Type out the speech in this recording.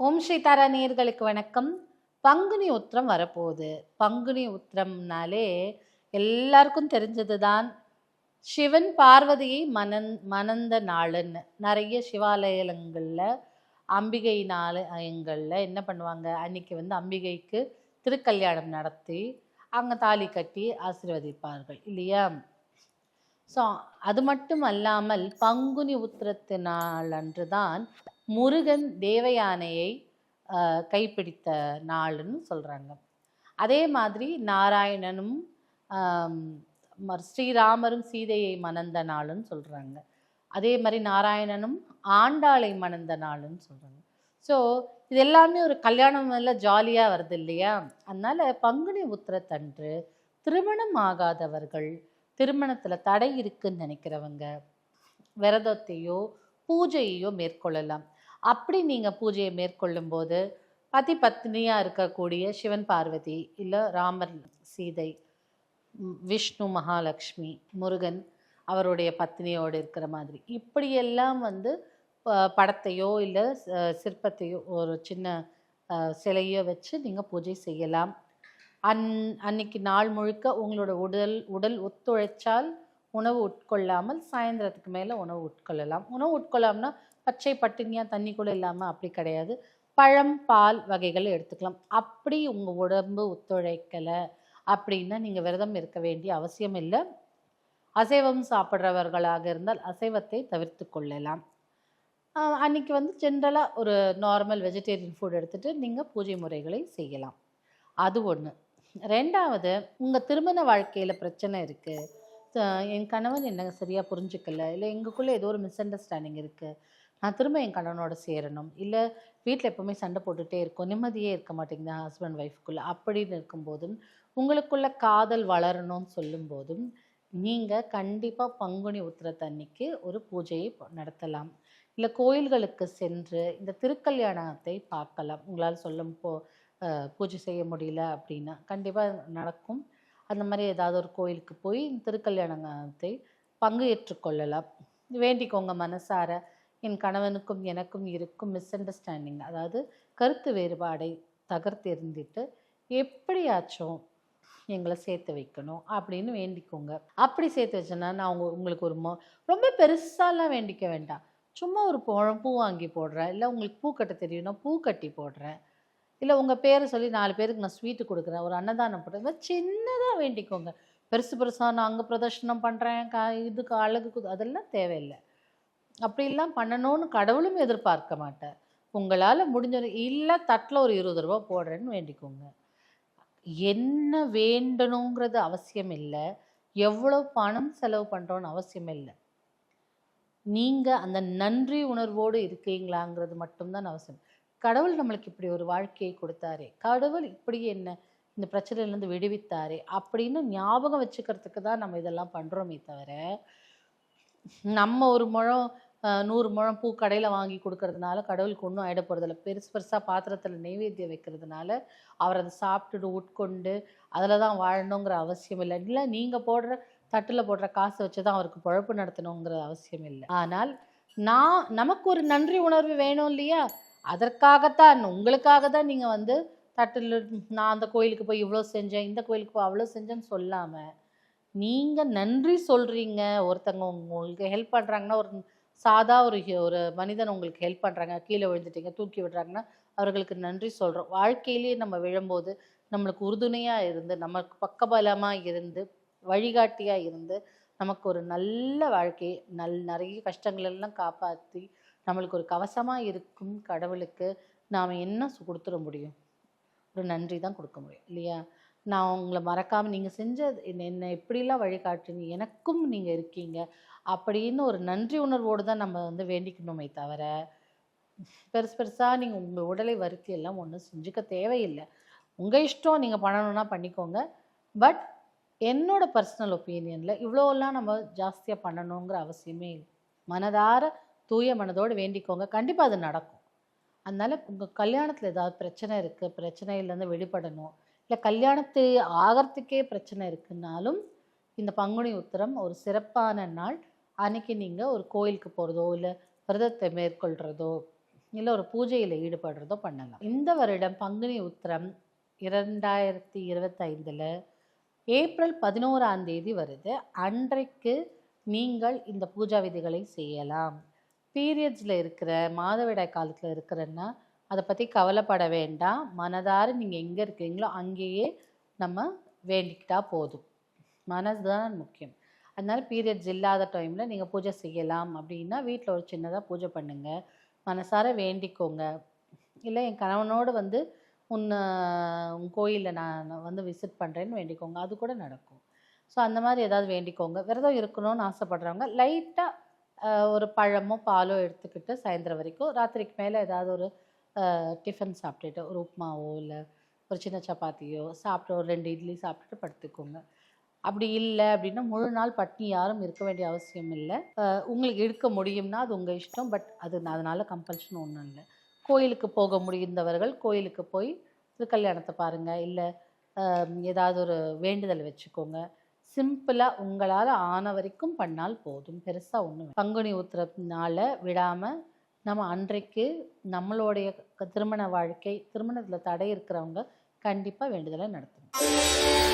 ஓம் ஸ்ரீதாரா நேர்களுக்கு வணக்கம். பங்குனி உத்திரம் வரப்போகுது. பங்குனி உத்திரம்னாலே எல்லாருக்கும் தெரிஞ்சது தான் சிவன் பார்வதியை மனந் மணந்த நாளுன்னு நிறைய சிவாலயங்களில் அம்பிகை நாளயங்களில் என்ன பண்ணுவாங்க? அன்னைக்கு வந்து அம்பிகைக்கு திருக்கல்யாணம் நடத்தி அங்கே தாலி கட்டி ஆசீர்வதிப்பார்கள் இல்லையா? ஸோ அது மட்டும் அல்லாமல் பங்குனி உத்திரத்து அன்று தான் முருகன் தேவயானையை கைப்பிடித்த நாள்னு சொல்கிறாங்க அதே மாதிரி நாராயணனும் ஸ்ரீராமரும் சீதையை மணந்த நாளுன்னு சொல்கிறாங்க அதே மாதிரி நாராயணனும் ஆண்டாளை மணந்த நாளுன்னு சொல்கிறாங்க ஸோ இது எல்லாமே ஒரு கல்யாணம் எல்லாம் ஜாலியாக வருது இல்லையா? அதனால் பங்குனி உத்திரத்தன்று திருமணம் ஆகாதவர்கள் திருமணத்தில் தடை இருக்குன்னு நினைக்கிறவங்க விரதத்தையோ பூஜையையோ மேற்கொள்ளலாம். அப்படி நீங்கள் பூஜையை மேற்கொள்ளும் போது பதி பத்னியாக இருக்கக்கூடிய சிவன் பார்வதி இல்லை ராமர் சீதை விஷ்ணு மகாலட்சுமி முருகன் அவருடைய பத்னியோடு இருக்கிற மாதிரி. இப்படியெல்லாம் வந்து ப- படத்தையோ இல்லை சிற்பத்தையோ ஒரு சின்ன சிலையோ வச்சு நீங்கள் பூஜை செய்யலாம். அன் அன்னைக்கு நாள் முழுக்க உங்களோட உடல் உடல் ஒத்துழைச்சால் உணவு உட்கொள்ளாமல் சாயந்தரத்துக்கு மேலே உணவு உட்கொள்ளலாம். உணவு உட்கொள்ளாமனா பச்சை பட்டினியாக தண்ணி கூட இல்லாமல் அப்படி கிடையாது. பழம் பால் வகைகளை எடுத்துக்கலாம். அப்படி உங்கள் உடம்பு ஒத்துழைக்கலை அப்படின்னா நீங்கள் விரதம் இருக்க வேண்டிய அவசியம் இல்லை. அசைவம் சாப்பிட்றவர்களாக இருந்தால் அசைவத்தை தவிர்த்து கொள்ளலாம். அன்னைக்கு வந்து ஜென்ரலாக ஒரு நார்மல் வெஜிடேரியன் ஃபுட் எடுத்துகிட்டு நீங்கள் பூஜை முறைகளை செய்யலாம். அது ஒன்று ரெண்டாவது உங்கள் திருமண வாழ்க்கையில் பிரச்சனை இருக்குது என் கணவன் என்ன சரியாக புரிஞ்சுக்கல இல்லை எங்களுக்குள்ளே ஏதோ ஒரு மிஸ் அண்டர்ஸ்டாண்டிங் இருக்குது நான் திரும்ப என் கணவனோட சேரணும். இல்லை வீட்டில் எப்போவுமே சண்டை போட்டுகிட்டே இருக்கும். நிம்மதியே இருக்க மாட்டேங்குது ஹஸ்பண்ட் ஒய்ஃப்குள்ளே அப்படின்னு இருக்கும்போதும் உங்களுக்குள்ள காதல் வளரணும்னு சொல்லும்போதும் நீங்கள் கண்டிப்பாக பங்குனி உத்திரத்தன்னைக்கு ஒரு பூஜையை நடத்தலாம். இல்லை கோயில்களுக்கு சென்று இந்த திருக்கல்யாணத்தை பார்க்கலாம். உங்களால் சொல்லும் போ பூஜை செய்ய முடியல அப்படின்னா கண்டிப்பாக நடக்கும். அந்த மாதிரி ஏதாவது ஒரு கோயிலுக்கு போய் இந்த திருக்கல்யாணத்தை பங்கு ஏற்றுக்கொள்ளலாம் வேண்டிக்கோங்க மனசார. என் கணவனுக்கும் எனக்கும் இருக்கும் மிஸ் அண்டர்ஸ்டாண்டிங் அதாவது கருத்து வேறுபாடை தகர்த்தெறிந்துட்டு எப்படியாச்சும் எங்களை சேர்த்து வைக்கணும் அப்படின்னு வேண்டிக்கோங்க. அப்படி சேர்த்து வச்சேன்னா நான் உங்க உங்களுக்கு ஒரு மொ- ரொம்ப பெருசாலாம் வேண்டிக்க வேண்டாம். சும்மா ஒரு பழம் பூ வாங்கி போடுறேன். இல்லை உங்களுக்கு பூ கட்ட தெரியும்னா பூ கட்டி போடுறேன். இல்லை உங்கள் பேரை சொல்லி நாலு பேருக்கு நான் ஸ்வீட்டு கொடுக்குறேன். ஒரு அன்னதானம் போடுறேன் சின்னதாக வேண்டிக்கோங்க. பெருசு பெருசாக நான் அங்கே பிரதர்ஷனம் பண்ணுறேன் கா இதுக்கு அழகு அதெல்லாம் தேவையில்லை. அப்படிலாம் பண்ணணும்னு கடவுளும் எதிர்பார்க்க மாட்டார். உங்களால் முடிஞ்ச இல்லை தட்டில் ஒரு இருபது ரூபா போடுறேன்னு வேண்டிக்கோங்க. என்ன வேண்டணுங்கிறது அவசியம் இல்லை. எவ்வளோ பணம் செலவு பண்ணுறோன்னு அவசியம் இல்லை. நீங்கள் அந்த நன்றி உணர்வோடு இருக்கீங்களாங்கிறது மட்டும்தான் அவசியம். கடவுள் நம்மளுக்கு இப்படி ஒரு வாழ்க்கையை கொடுத்தாரே. கடவுள் இப்படி என்ன இந்த பிரச்சனையிலேருந்து விடுவித்தாரே அப்படின்னு ஞாபகம் வச்சுக்கிறதுக்கு தான் நம்ம இதெல்லாம் பண்ணுறோமே தவிர நம்ம ஒரு முழம் நூறு முழம் பூ கடையில் வாங்கி கொடுக்கறதுனால கடவுளுக்கு ஒன்றும் ஆகிட போகிறதில்ல பெருசு பெருசாக பாத்திரத்தில் நெய்வேத்தியம் வைக்கிறதுனால அவர் அதை சாப்பிட்டுட்டு உட்கொண்டு அதில் தான் வாழணுங்கிற அவசியம் இல்லை. இல்லை நீங்கள் போடுற தட்டில் போடுற காசை வச்சு தான் அவருக்கு பொழப்பு நடத்தணுங்கிற அவசியம் இல்லை. ஆனால் நான் நமக்கு ஒரு நன்றி உணர்வு வேணும் இல்லையா? அதற்காகத்தான் உங்களுக்காக தான் நீங்கள் வந்து தட்டில் நான் அந்த கோயிலுக்கு போய் இவ்வளோ செஞ்சேன் இந்த கோயிலுக்கு போய் அவ்வளோ செஞ்சேன்னு சொல்லாமல் நீங்கள் நன்றி சொல்கிறீங்க ஒருத்தங்க உங்களுக்கு ஹெல்ப் பண்ணுறாங்கன்னா ஒரு சாதா ஒரு ஒரு மனிதன் உங்களுக்கு ஹெல்ப் பண்ணுறாங்க கீழே விழுந்துட்டீங்க தூக்கி விடுறாங்கன்னா அவர்களுக்கு நன்றி சொல்கிறோம் வாழ்க்கையிலேயே நம்ம விழும்போது நம்மளுக்கு உறுதுணையாக இருந்து நமக்கு பக்கபலமாக இருந்து வழிகாட்டியாக இருந்து நமக்கு ஒரு நல்ல வாழ்க்கை நல் நிறைய கஷ்டங்களெல்லாம் காப்பாற்றி நம்மளுக்கு ஒரு கவசமாக இருக்கும் கடவுளுக்கு நாம் என்ன கொடுத்துட முடியும்? ஒரு நன்றி தான் கொடுக்க முடியும் இல்லையா? நான் உங்களை மறக்காமல் நீங்கள் செஞ்ச என்ன என்னை எப்படிலாம் வழிகாட்டுங்க எனக்கும் நீங்கள் இருக்கீங்க அப்படின்னு ஒரு நன்றி உணர்வோடு தான் நம்ம வந்து வேண்டிக்கணுமே தவிர பெருசு பெருசாக நீங்கள் உங்கள் உடலை வருத்தி எல்லாம் ஒன்றும் செஞ்சுக்க தேவையில்லை. உங்கள் இஷ்டம் நீங்கள் பண்ணணும்னா பண்ணிக்கோங்க. பட் என்னோட பர்சனல் ஒப்பீனியனில் இவ்வளோலாம் நம்ம ஜாஸ்தியாக பண்ணணுங்கிற அவசியமே இல்லை. மனதார தூய மனதோடு வேண்டிக்கோங்க. கண்டிப்பாக அது நடக்கும். அதனால் உங்கள் கல்யாணத்தில் ஏதாவது பிரச்சனை இருக்குது பிரச்சனையிலேருந்து வெளிப்படணும். இல்லை கல்யாணத்து ஆகிறதுக்கே பிரச்சனை இருக்குன்னாலும் இந்த பங்குனி உத்திரம் ஒரு சிறப்பான நாள். அன்னைக்கு நீங்கள் ஒரு கோயிலுக்கு போகிறதோ இல்லை விரதத்தை மேற்கொள்கிறதோ இல்லை ஒரு பூஜையில் ஈடுபடுறதோ பண்ணலாம். இந்த வருடம் பங்குனி உத்திரம் இரண்டாயிரத்தி இருபத்தைந்தில் ஏப்ரல் பதினோராம் தேதி வருது. அன்றைக்கு நீங்கள் இந்த பூஜா விதிகளை செய்யலாம். பீரியட்ஸில் இருக்கிற மாதவிடாய் காலத்தில் இருக்கிறன்னா அதை பற்றி கவலைப்பட வேண்டாம். மனதார நீங்கள் எங்கே இருக்கீங்களோ அங்கேயே நம்ம வேண்டிக்கிட்டால் போதும். மனது தான் முக்கியம். அதனால் பீரியட்ஸ் இல்லாத டைமில் நீங்கள் பூஜை செய்யலாம். அப்படின்னா வீட்டில் ஒரு சின்னதாக பூஜை பண்ணுங்கள் மனசார வேண்டிக்கோங்க. இல்லை என் கணவனோடு வந்து உன்னை உன் கோயிலில் நான் நான் வந்து விசிட் பண்ணுறேன்னு வேண்டிக்கோங்க. அது கூட நடக்கும். ஸோ அந்த மாதிரி ஏதாவது வேண்டிக்கோங்க. விரதம் இருக்கணும்னு ஆசைப்படுறவங்க லைட்டாக ஒரு பழமோ பாலோ எடுத்துக்கிட்டு சாயந்தரம் வரைக்கும் ராத்திரிக்கு மேலே ஏதாவது ஒரு டிஃபன் சாப்பிட்டுட்டு ஒரு உப்புமாவோ இல்லை ஒரு சின்ன சப்பாத்தியோ சாப்பிட்டு ஒரு ரெண்டு இட்லி சாப்பிட்டுட்டு படுத்துக்கோங்க. அப்படி இல்லை அப்படின்னா முழு நாள் பட்னி யாரும் இருக்க வேண்டிய அவசியம் இல்லை. உங்களுக்கு இருக்க முடியும்னா அது உங்கள் இஷ்டம். பட் அது அதனால் கம்பல்ஷன் ஒன்றும் இல்லை. கோயிலுக்கு போக முடிந்தவர்கள் கோயிலுக்கு போய் திருக்கல்யாணத்தை பாருங்கள் இல்லை ஏதாவது ஒரு வேண்டுதல் வச்சுக்கோங்க. சிம்பிளாக உங்களால் ஆன வரைக்கும் பண்ணால் போதும். பெருசாக ஒன்றும் பங்குனி உத்திரத்தினால விடாமல் நம்ம அன்றைக்கு நம்மளுடைய திருமண வாழ்க்கை திருமணத்தில் தடை இருக்கிறவங்க கண்டிப்பாக வேண்டுதலை நடத்தணும்.